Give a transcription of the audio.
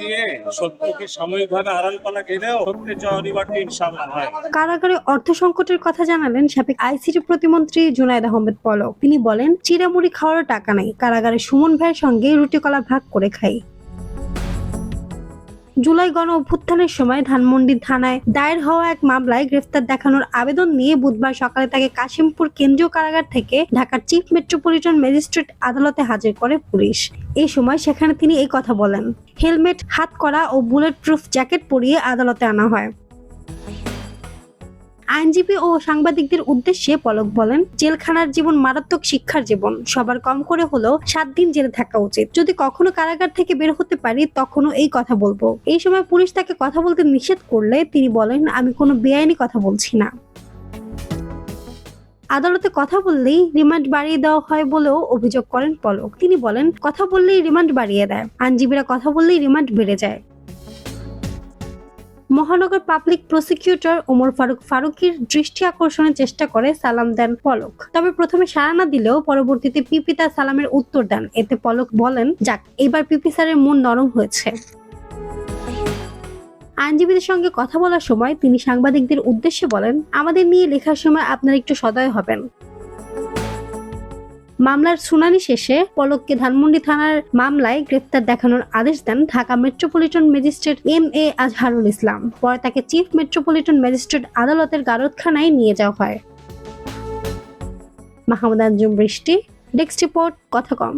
দিয়ে সত্যকে আড়াল গেলেও অনিবার্য হয়। কারাগারে অর্থ সংকটের কথা জানালেন সাবেক আইসিটি প্রতিমন্ত্রী জুনায়দ আহমেদ পলক। তিনি বলেন চিরামুড়ি খাওয়ার টাকা নাই। কারাগারে সুমন ভাইয়ের সঙ্গে রুটি কলা ভাগ করে খাই। জুলাই গণ অভ্যুত্থানের সময় ধানমন্ডি থানায় দায়ের হওয়া এক মামলায় গ্রেফতার দেখানোর আবেদন নিয়ে বুধবার সকালে তাকে কাশিমপুর কেন্দ্রীয় কারাগার থেকে ঢাকার চিফ মেট্রোপলিটন ম্যাজিস্ট্রেট আদালতে হাজির করে পুলিশ। এই সময় সেখানে তিনি এই কথা বলেন, হেলমেট, হাত করা ও বুলেট প্রুফ জ্যাকেট পরিয়ে আদালতে আনা হয়। আইনজীবী ও সাংবাদিকদের উদ্দেশ্যে পলক বলেন, জেলখানার জীবন মারাত্মক শিক্ষার জীবন। সবার কম করে হলেও সাত দিন জেলে থাকা উচিত। যদি কখনো কারাগার থেকে বের হতে পারি, তখনও এই কথা বলব। এই সময় পুলিশ তাকে কথা বলতে নিষেধ করলে তিনি বলেন, আমি কোনো বেআইনি কথা বলছি না। আদালতে কথা বললেই রিমান্ড বাড়িয়ে দেওয়া হয় বলেও অভিযোগ করেন পলক। তিনি বলেন, কথা বললেই রিমান্ড বাড়িয়ে দেয়। আইনজীবীরা কথা বললেই রিমান্ড বেড়ে যায়। মহানগর পাবলিক প্রসিকিউটর ওমর ফারুক ফারুকির দৃষ্টি আকর্ষণের চেষ্টা করে সালাম দেন পলক। তবে প্রথমে সাড়া না দিলেও পরবর্তীতে পিপি তার সালামের উত্তর দেন। এতে পলক বলেন, যাক, এবার পিপি স্যারের মন নরম হয়েছে। আইনজীবীদের সঙ্গে কথা বলার সময় তিনি সাংবাদিকদের উদ্দেশ্যে বলেন, আমাদের নিয়ে লেখার সময় আপনারা একটু সদয় হবেন। মামলার শুনানি শেষে পলককে ধানমন্ডি থানার মামলায় গ্রেপ্তার দেখানোর আদেশ দেন Dhaka metropolitan magistrate M A Azharul Islam. পরে তাকে চিফ মেট্রোপলিটন ম্যাজিস্ট্রেট আদালতের গারদখানায় নিয়ে যাওয়া হয়। মাহমুদ আঞ্জুম বৃষ্টি, ডেস্ক রিপোর্ট, কথা কম।